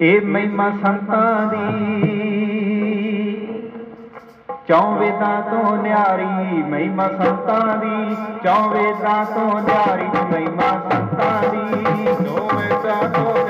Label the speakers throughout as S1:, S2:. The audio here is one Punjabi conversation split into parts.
S1: ਇਹ ਮਹਿਮਾ ਸੰਤਾਂ ਦੀ। ਚੌਵੇਂ ਦਾ ਤੋਂ ਨਿਆਰੀ ਮਹਿਮਾ ਸੰਤਾਂ ਦੀ।
S2: ਚੌਵੇਂ ਦਾ
S1: ਤੋਂ ਨਿਆਰੀ ਮਹਿਮਾ ਸੰਤਾਂ ਦੀ। ਚੌਵੇਂ ਦਾ ਤੋਂ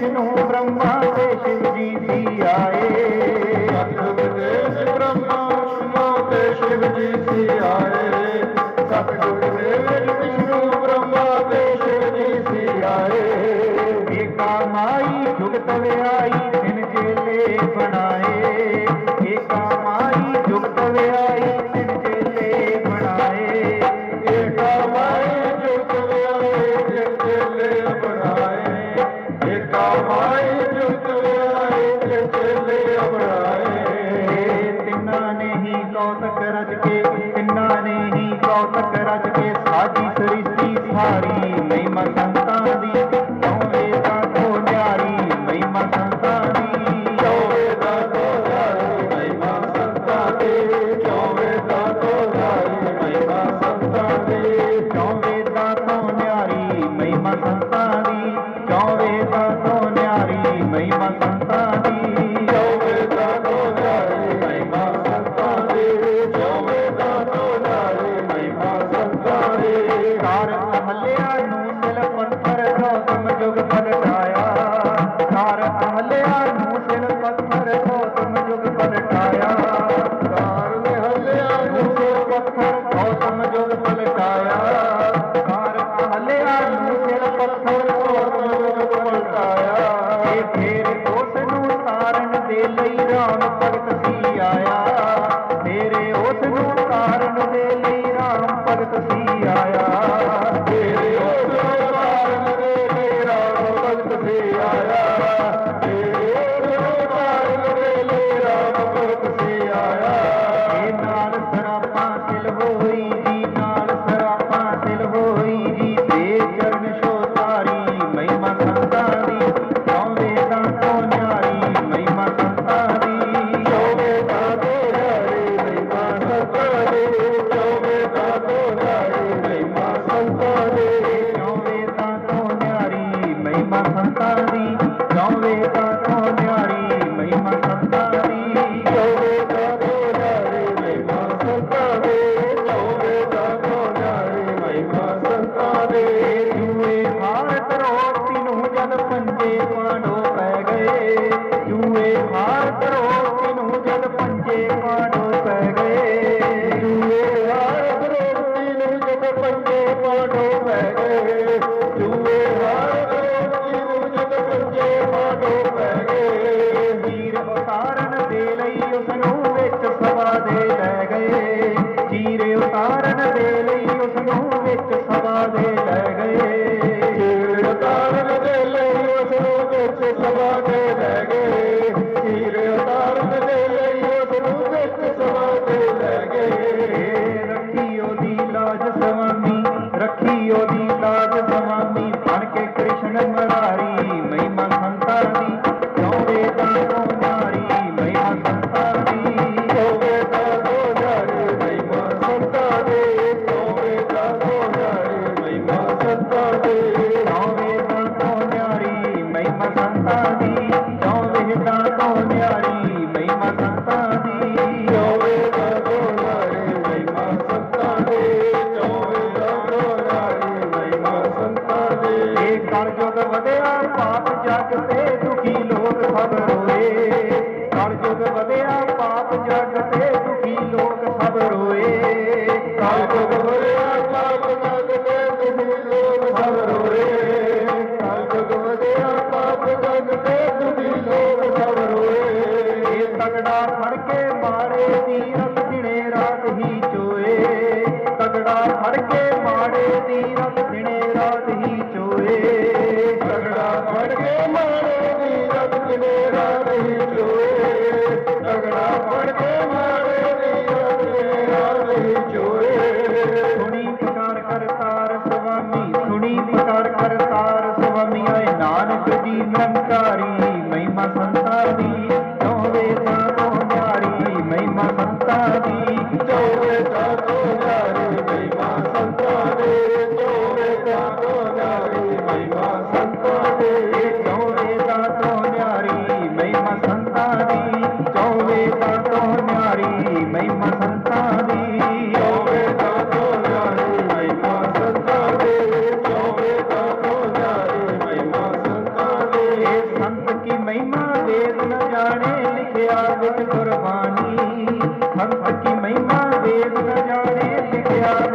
S3: 神农 Thank you. তার
S1: জন্য